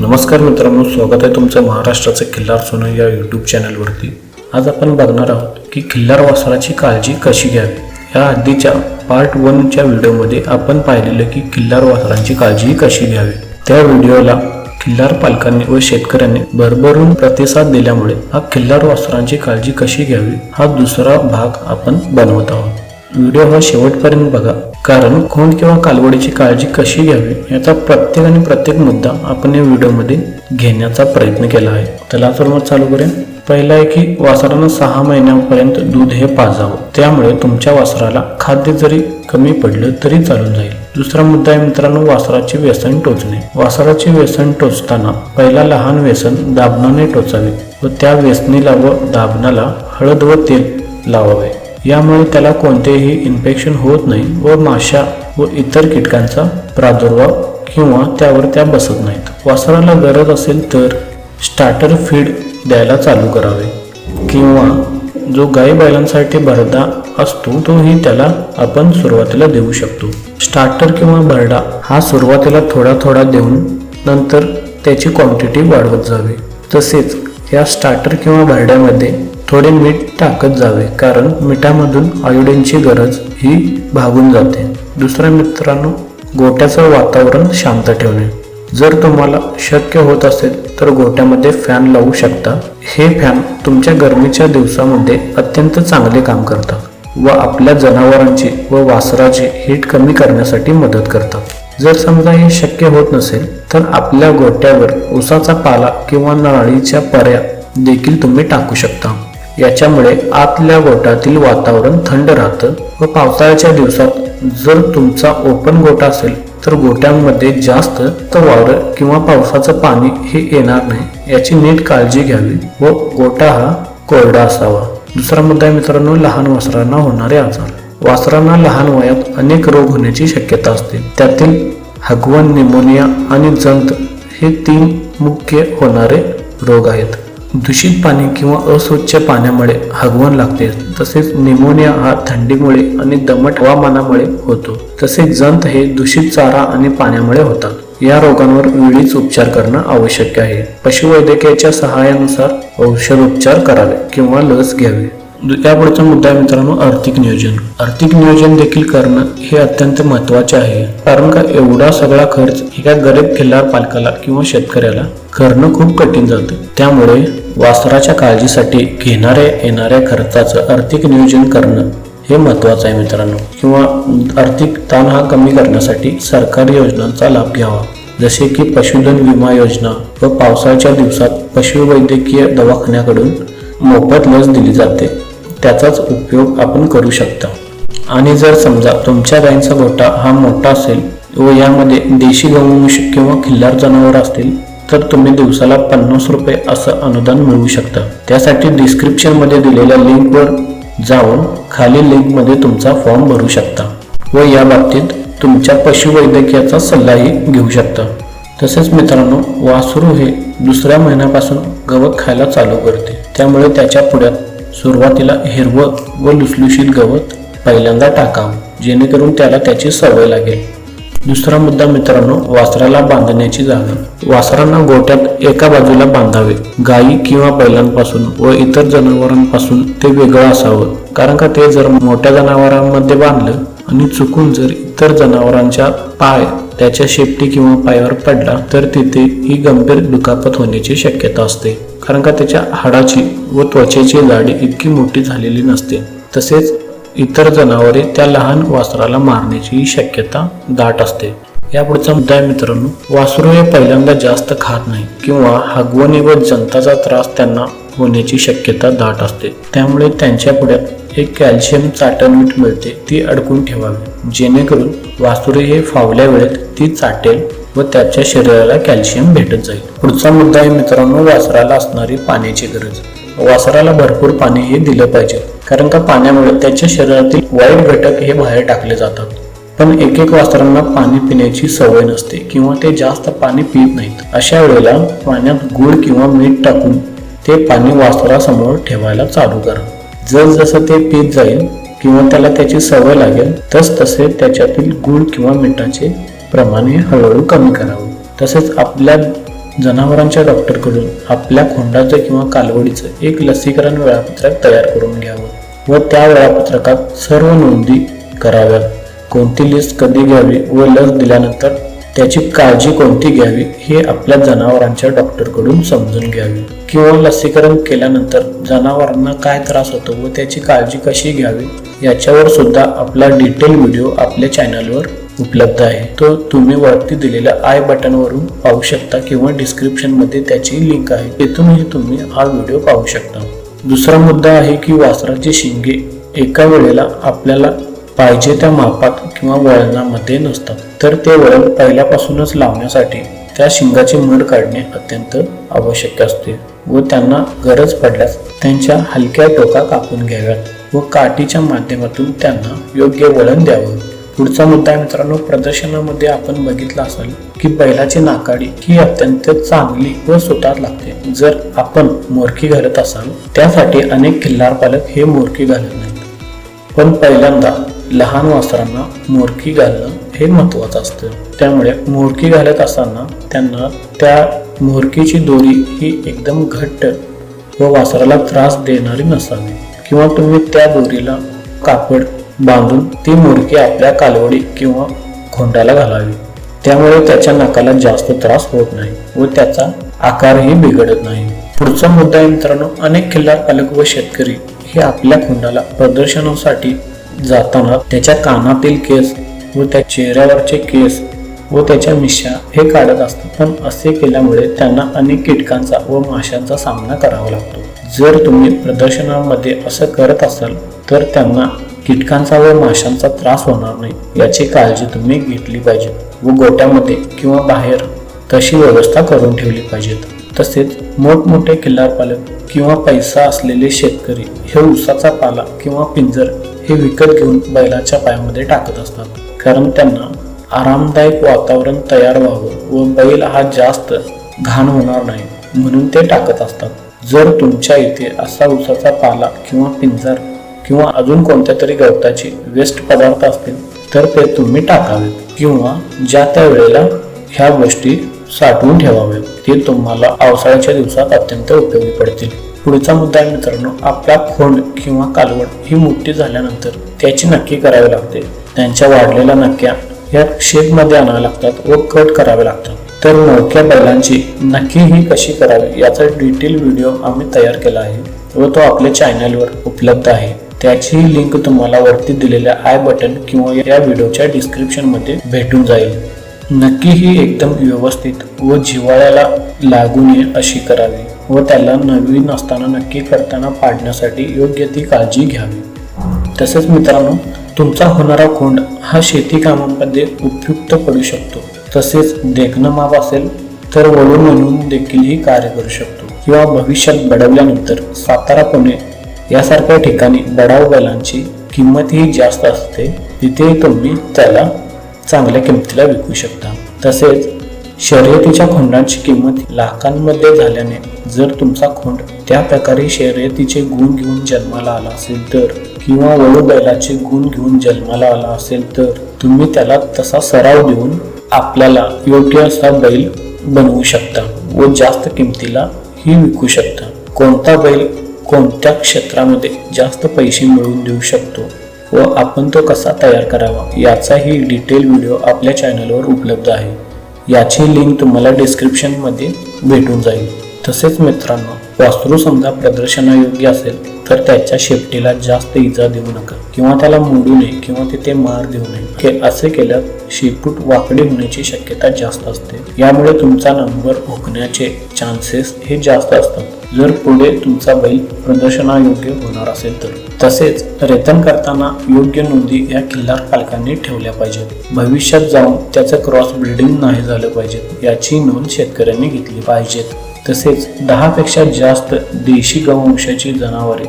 नमस्कार मित्रांनो स्वागत आहे तुमचं महाराष्ट्राचं खिल्लार सोनं या यूट्यूब चॅनलवरती आज आपण बघणार आहोत की खिल्लार वासराची काळजी कशी घ्यावी? या आधीच्या पार्ट वनच्या व्हिडिओमध्ये आपण पाहिलेलं की खिल्लार वासरांची काळजी कशी घ्यावी? त्या व्हिडिओला खिल्लार पालकांनी व शेतकऱ्यांनी भरभरून प्रतिसाद दिल्यामुळे हा खिल्लार वासरांची काळजी कशी घ्यावी? हा दुसरा भाग आपण बनवत आहोत. व्हिडिओ हा शेवटपर्यंत बघा. कारण खून किंवा कालवडीची काळजी कशी घ्यावी याचा प्रत्येक आणि प्रत्येक मुद्दा आपण या व्हिडिओमध्ये घेण्याचा प्रयत्न केला आहे. त्याला तर मग चालू करूया पहिला आहे की वासरानं सहा महिन्यापर्यंत दूध हे पाजावं. त्यामुळे तुमच्या वासराला खाद्य जरी कमी पडलं तरी चालून जाईल. दुसरा मुद्दा आहे मित्रांनो वासराचे व्यसन टोचणे. वासराचे व्यसन टोचताना पहिला लहान व्यसन दाबणाने टोचावे व त्या व्यसनीला व दाबणाला हळद व तेल लावावे. यामुळे त्याला कोणतेही इन्फेक्शन होत नाही व माशा व इतर कीटकांचा प्रादुर्भाव किंवा त्यावर त्या बसत नाहीत. वासराला गरज असेल तर स्टार्टर फीड द्यायला चालू करावे. किंवा जो गाई बैलांसाठी भरडा असतो तोही त्याला आपण सुरुवातीला देऊ शकतो. स्टार्टर किंवा भरडा हा सुरुवातीला थोडा थोडा देऊन नंतर त्याची क्वांटिटी वाढवत जावी. तसेच या स्टार्टर किंवा भरड्यामध्ये थोडे मीठ टाकत जावे कारण मिठामधून आयोडीनची गरज ही भागून जाते. दुसऱ्या मित्रांनो गोट्याचं वातावरण शांत ठेवणे. जर तुम्हाला शक्य होत असेल तर गोट्यामध्ये फॅन लावू शकता. हे फॅन तुमच्या गरमीच्या दिवसामध्ये अत्यंत चांगले काम करतात व आपल्या जनावरांची व वासराची हीट कमी करण्यासाठी मदत करतात. जर समजा हे शक्य होत नसेल तर आपल्या गोट्यावर उसाचा पाला किंवा नाळीच्या पर्या देखील तुम्ही टाकू शकता. याच्यामुळे आतल्या गोटातील वातावरण थंड राहतं. व पावसाळ्याच्या दिवसात जर तुमचा ओपन गोटा असेल तर गोट्यांमध्ये जास्त वावर किंवा पावसाचं पाणी हे येणार नाही याची नीट काळजी घ्यावी. व गोटा हा कोरडा असावा. दुसरा मुद्दा मित्रांनो लहान वासरांना होणारे आजार. वासरांना लहान वयात अनेक रोग होण्याची शक्यता असते. त्यातील हगवण निमोनिया आणि जंत हे तीन मुख्य होणारे रोग आहेत. दूषित पाणी किंवा अस्वच्छ पाण्यामुळे हगवण लागते. तसेच निमोनिया हा थंडीमुळे आणि दमट हवामानामुळे होतो. तसेच जंत हे दूषित चारा आणि पाण्यामुळे होतात. या रोगांवर वेळीच उपचार करणं आवश्यक आहे. पशुवैद्यकीयाच्या सहाय्यानुसार औषधोपचार करावे किंवा लस घ्यावी. यापुढचा मुद्दा मित्रांनो आर्थिक नियोजन. आर्थिक नियोजन देखील करणं हे अत्यंत महत्त्वाचे आहे. कारण का एवढा सगळा खर्च एका गरीब खिल्लार पालकाला किंवा शेतकऱ्याला करणं खूप कठीण जातं. त्यामुळे वासराच्या काळजीसाठी घेणाऱ्या येणाऱ्या खर्चाचं आर्थिक नियोजन करणं हे महत्वाचं आहे मित्रांनो. किंवा आर्थिक ताण हा कमी करण्यासाठी सरकारी योजनांचा लाभ घ्यावा. जसे की पशुधन विमा योजना व पावसाळ्याच्या दिवसात पशुवैद्यकीय दवाखान्याकडून मोफत लस दिली जाते. त्याचाच उपयोग आपण करू शकता. आणि जर समजा तुमच्या गायींचा गोठा हा मोठा असेल व यामध्ये देशी गोवंश किंवा खिल्लार जनावर असतील तर तुम्ही दिवसाला पन्नास रुपये असं अनुदान मिळवू शकता. त्यासाठी डिस्क्रिप्शनमध्ये दिलेल्या लिंकवर जाऊन खाली लिंकमध्ये तुमचा फॉर्म भरू शकता व या बाबतीत तुमच्या पशुवैद्यकीयाचा सल्लाही घेऊ शकता. तसेच मित्रांनो वासरू हे दुसऱ्या महिन्यापासून गवत खायला चालू करते. त्यामुळे त्याच्या पुढ्यात सुरुवातीला हिरवं व लुसलुशीत गवत पहिल्यांदा टाकावं जेणेकरून त्याला त्याची सवय लागेल. दुसरा मुद्दा मित्रांनो वासराला बांधण्याची जागा. वासरांना गोट्यात एका बाजूला बांधावे. गायी किंवा बैलांपासून व इतर जनावरांपासून ते वेगळं असावं. कारण का ते जर मोठ्या जनावरांमध्ये बांधलं आणि चुकून जर इतर जनावरांच्या पाय त्याच्या शेपटी किंवा पायावर पडला तर तिथे ही गंभीर दुखापत होण्याची शक्यता असते. कारण का त्याच्या हाडाची व त्वचेची जाडी इतकी मोठी झालेली नसते. तसेच इतर जनावरे त्या लहान वासराला मारण्याची शक्यता दाट असते. या पुढचा मुद्दा आहे मित्रांनो वासरू हे पहिल्यांदा जास्त खात नाही किंवा हगवणी व जंताचा त्रास त्यांना होण्याची शक्यता दाट असते. त्यामुळे त्यांच्या पुढ्यात एक कॅल्शियम चाटणवीट मिळते ती अडकून ठेवावी. जेणेकरून वासुरे हे फावल्या वेळेत ती चाटेल व त्याच्या शरीराला कॅल्शियम भेटत जाईल. पुढचा मुद्दा आहे मित्रांनो वासराला असणारी पाण्याची गरज. वासराला भरपूर पाणी हे दिलं पाहिजे. कारण का पाण्यामुळे त्याच्या शरीरातील वाईट घटक हे बाहेर टाकले जातात. पण एक एक वासरांना पाणी पिण्याची सवय नसते किंवा ते जास्त पाणी पित नाहीत. अशा वेळेला पाण्यात गुळ किंवा मीठ टाकून ते पाणी वासरासमोर ठेवायला चालू करा. जसजसं ते पीत जाईल किंवा त्याला त्याची सवय लागेल तस तसे त्याच्यातील गुळ किंवा मिठाचे प्रमाण हे हळूहळू कमी करावं. तसेच आपल्या जनावरांच्या डॉक्टरकडून आपल्या खोंडाचं किंवा कालवडीचं एक लसीकरण वेळापत्रक तयार करून घ्यावं. व त्या वेळापत्रकात सर्व नोंदी कराव्यात. कोणती लिस्ट कधी घ्यावी व लस दिल्यानंतर त्याची काळजी कोणती घ्यावी हे आपल्या जनावरांच्या डॉक्टरकडून समजून घ्यावी. किंवा लसीकरण केल्यानंतर जनावरांना काय त्रास होतो व त्याची काळजी कशी घ्यावी याच्यावर सुद्धा आपला डिटेल व्हिडिओ आपल्या चॅनलवर उपलब्ध आहे. तो तुम्ही वरती दिलेल्या आय बटनवरून पाहू शकता किंवा डिस्क्रिप्शनमध्ये त्याची लिंक आहे. तिथूनही तुम्ही हा व्हिडिओ पाहू शकता. दुसरा मुद्दा आहे की वासराचे शिंगे एका वेळेला आपल्याला पाहिजे त्या मापात किंवा वळणामध्ये नसतात. तर ते वळण पहिल्यापासूनच लावण्यासाठी त्या शिंगाचे मड काढणे अत्यंत आवश्यक असते व त्यांना गरज पडल्यास त्यांच्या हलक्या टोका कापून घ्याव्यात व काठीच्या माध्यमातून त्यांना योग्य वळण द्यावं. पुढचा मुद्दा आहे मित्रांनो प्रदर्शनामध्ये आपण बघितलं असाल की बैलाची नाकाडी ही अत्यंत चांगली व सुतार लागते. जर आपण मोरकी घालत असाल त्यासाठी अनेक खिल्लार पालक हे मोरकी घालत नाहीत. पण पहिल्यांदा लहान वासरांना मोरकी घालणं हे महत्वाचं असतं. त्यामुळे मोरकी घालत असताना त्यांना त्या मोरकीची दोरी ही एकदम घट्ट व वासराला त्रास देणारी नसावी. किंवा तुम्ही त्या दोरीला कापड बांधून ती मुरकी आपल्या कालवडी किंवा खोंडाला घालावी. त्यामुळे त्याच्या नाकाला जास्त त्रास होत नाही व त्याचा आकारही बिघडत नाही. पुढचा मुद्दा आहे मित्रांनो अनेक खिल्लार पालक व शेतकरी हे आपल्या खोंडाला प्रदर्शनासाठी जाताना त्याच्या कानातील केस व त्या चेहऱ्यावरचे केस व त्याच्या मिश्या हे काढत असतात. पण असे केल्यामुळे त्यांना अनेक कीटकांचा व माशांचा सामना करावा लागतो. जर तुम्ही प्रदर्शनामध्ये असं करत असाल तर त्यांना कीटकांचा व माशांचा त्रास होणार नाही याची काळजी तुम्ही घेतली पाहिजे व गोट्यामध्ये किंवा बाहेर तशी व्यवस्था करून ठेवली पाहिजेत. तसेच मोठमोठे किल्लार पालक किंवा पैसा असलेले शेतकरी हे उसाचा पाला किंवा पिंजर हे विकत घेऊन बैलाच्या पायामध्ये टाकत असतात. कारण त्यांना आरामदायक वातावरण तयार व्हावं व बैल हा जास्त घाण होणार नाही म्हणून ते टाकत असतात. जर तुमच्या इथे असा उसाचा पाला किंवा पिंजर किंवा अजून कोणत्या तरी गवताचे वेस्ट पदार्थ असतील तर ते तुम्ही टाकावेत किंवा ज्या त्या वेळेला ह्या गोष्टी साठवून ठेवाव्यात ते तुम्हाला पावसाळ्याच्या दिवसात अत्यंत उपयोगी पडतील. पुढचा मुद्दा आहे मित्रांनो आपला खोंड किंवा कालवड ही मोठी झाल्यानंतर त्याची नक्की करावी लागते. त्यांच्या वाढलेल्या नक्क्या या शेपमध्ये आणाव्या लागतात व कट करावे लागतात. तर मोठ्या बैलांची नक्की ही कशी करावी याचा डिटेल व्हिडिओ आम्ही तयार केला आहे व तो आपल्या चॅनलवर उपलब्ध आहे. त्याची लिंक तुम्हाला वरती दिलेल्या आय बटन किंवा या व्हिडिओच्या डिस्क्रिप्शनमध्ये भेटून जाईल. नक्की ही एकदम व्यवस्थित व जिव्हाळ्याला लागू नये अशी करावी व त्याला नवीन असताना नक्की करताना पाडण्यासाठी योग्य ती काळजी घ्यावी. तसेच मित्रांनो तुमचा होणारा खोंड हा शेती कामांमध्ये उपयुक्त पडू शकतो. तसेच देखणं माप असेल तर वळून म्हणून देखीलही कार्य करू शकतो. किंवा भविष्यात बडवल्यानंतर सातारा पुणे यासारख्या ठिकाणी बडाव बैलांची किंमतही जास्त असते तिथेही तुम्ही त्याला चांगल्या किमतीला विकू शकता. तसेच शर्यतीच्या खोंडांची किंमत लाखांमध्ये झाल्याने जर तुमचा खोंड त्या प्रकारे शर्यतीचे गुण घेऊन जन्माला आला असेल तर किंवा वळू बैलाचे गुण घेऊन जन्माला आला असेल तर तुम्ही त्याला तसा सराव देऊन आपल्याला योग्य असा बैल बनवू शकता व जास्त किमतीला ही विकू शकता. कोणता बैल कोणत्या क्षेत्रामध्ये जास्त पैसे मिळवून देऊ शकतो व आपण तो कसा तयार करावा याचाही डिटेल व्हिडिओ आपल्या चॅनलवर उपलब्ध आहे. याची लिंक तुम्हाला डिस्क्रिप्शनमध्ये भेटून जाईल. तसेच मित्रांनो वासरू समजा प्रदर्शनायोग्य असेल तर त्याच्या शेपटीला जास्त इजा देऊ नका किंवा त्याला मोडू नये किंवा तिथे मार देऊ नये. के असे केल्यास शेपूट वाकडी होण्याची शक्यता जास्त असते. यामुळे तुमचा नंबर हुकण्याचे चान्सेस हे जास्त असतात. जर पुढे तुमचा बैल प्रदर्शनायोग्य होणार असेल तर. तसेच रेतन करताना योग्य नोंदी या किल्लार पालकांनी ठेवल्या पाहिजेत. भविष्यात जाऊन त्याचं क्रॉस ब्रिडिंग नाही झालं पाहिजे याची नोंद शेतकऱ्यांनी घेतली पाहिजेत. तसेच दहापेक्षा जास्त देशी गवंशाची जनावरे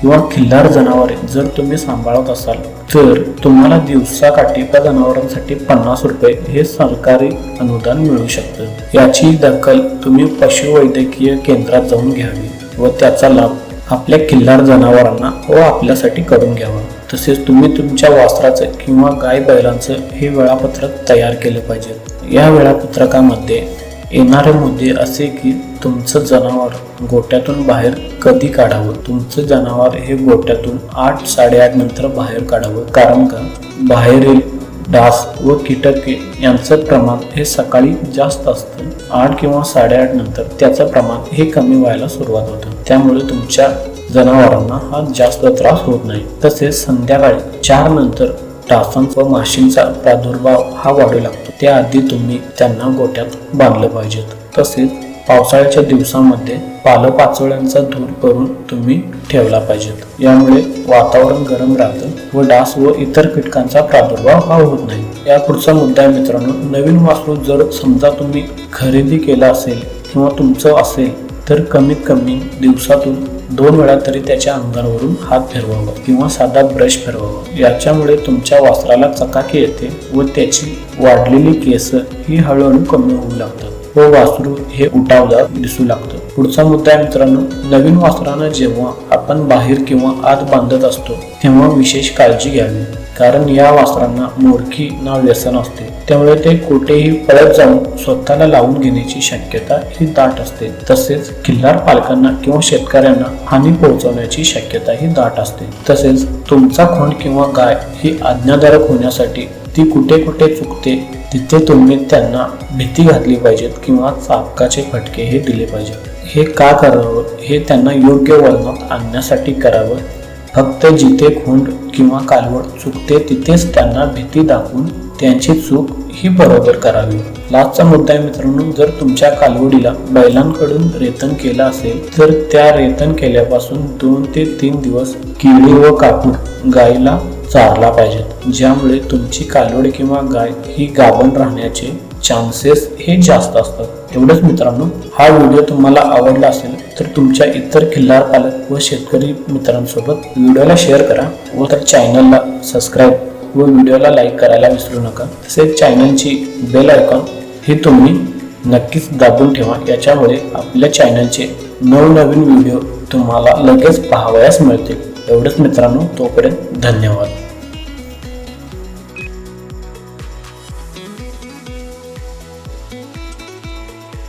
किंवा खिल्लार जनावरे जर तुम्ही सांभाळत असाल तर तुम्हाला दिवसा त्या जनावरांसाठी पन्नास रुपये हे सरकारी अनुदान मिळू शकतं. याची दखल तुम्ही पशुवैद्यकीय केंद्रात जाऊन घ्यावी व त्याचा लाभ आपल्या किल्लार जनावरांना व आपल्यासाठी करून घ्यावा. तसेच तुम्ही तुमच्या वासराचं किंवा गाय बैलांचं हे वेळापत्रक तयार केलं पाहिजे. या वेळापत्रकामध्ये येणारे मुद्दे असे की तुमचं जनावर गोट्यातून बाहेर कधी काढावं? तुमचं जनावर हे गोट्यातून आठ साडेआठ नंतर बाहेर काढावं. कारण का? बाहेरील डास व कीटके यांचं प्रमाण हे सकाळी जास्त असतं. आठ किंवा साडेआठ नंतर त्याचं प्रमाण हे कमी व्हायला सुरुवात होतं. त्यामुळे तुमच्या जनावरांना हा जास्त त्रास होत नाही. तसेच संध्याकाळी चार नंतर डासांचा व माशींचा प्रादुर्भाव हा वाढू लागतो. त्याआधी तुम्ही त्यांना गोट्यात बांधलं पाहिजेत. तसेच पावसाळ्याच्या दिवसामध्ये पालपाचोळ्यांचा धूर करून तुम्ही ठेवला पाहिजेत. यामुळे वातावरण गरम राहतं व डास व इतर कीटकांचा प्रादुर्भाव हा होत नाही. या पुढचा मुद्दा आहे मित्रांनो नवीन वासरू जर समजा तुम्ही खरेदी केला असेल किंवा तुमचं असेल तर कमीत कमी दिवसातून दोन वेळा तरी त्याच्या अंगावरून हात फिरवावा किंवा साधा ब्रश फिरवावा. याच्यामुळे तुमच्या वासराला चकाकी येते व त्याची वाढलेली केस ही हळूहळू कमी होऊ लागतात. व वासरू हे उठावदार दिसू लागतं. पुढचा मुद्दा आहे मित्रांनो नवीन वासरानं जेव्हा आपण बाहेर किंवा आत बांधत असतो तेव्हा विशेष काळजी घ्यावी. कारण या वासरांना मोरखी ना व्यसन असते. त्यामुळे ते कुठेही पळत जाऊन स्वतःला लावून घेण्याची शक्यता ही दाट असते. तसेच किल्लार पालकांना किंवा शेतकऱ्यांना हानी पोहोचवण्याची शक्यता ही दाट असते. तसेच तुमचा खोंड किंवा गाय ही आज्ञाधारक होण्यासाठी ती कुठे कुठे चुकते तिथे तुम्ही त्यांना भीती घातली पाहिजेत किंवा चापकाचे फटके हे दिले पाहिजेत. हे का करावं? हे त्यांना योग्य वळणात आणण्यासाठी करावं. फक्त जिथे खुंड किंवा कालवड चुकते तिथेच त्यांना भीती दाखवून त्यांची चूक ही बरोबर करावी. लास्टचा मुद्दा आहे मित्रांनो जर तुमच्या कालवडीला बैलांकडून रेतन केलं असेल तर त्या रेतन केल्यापासून दोन ते तीन दिवस किडी व कापूर गायीला चारला पाहिजेत. ज्यामुळे तुमची कालवड किंवा गाय ही गाभण राहण्याचे चान्सेस हे जास्त असतात. एवढंच मित्रांनो हा व्हिडिओ तुम्हाला आवडला असेल तर तुमच्या इतर खिल्लार पालक व शेतकरी मित्रांसोबत व्हिडिओला शेअर करा व तर चॅनलला सबस्क्राईब व व्हिडिओला लाईक करायला विसरू नका. तसेच चॅनलची बेल आयकॉन हे तुम्ही नक्कीच दाबून ठेवा. याच्यामुळे आपल्या चॅनलचे नवनवीन व्हिडिओ तुम्हाला लगेच पाहावयास मिळतील. एवढंच मित्रांनो तोपर्यंत धन्यवाद.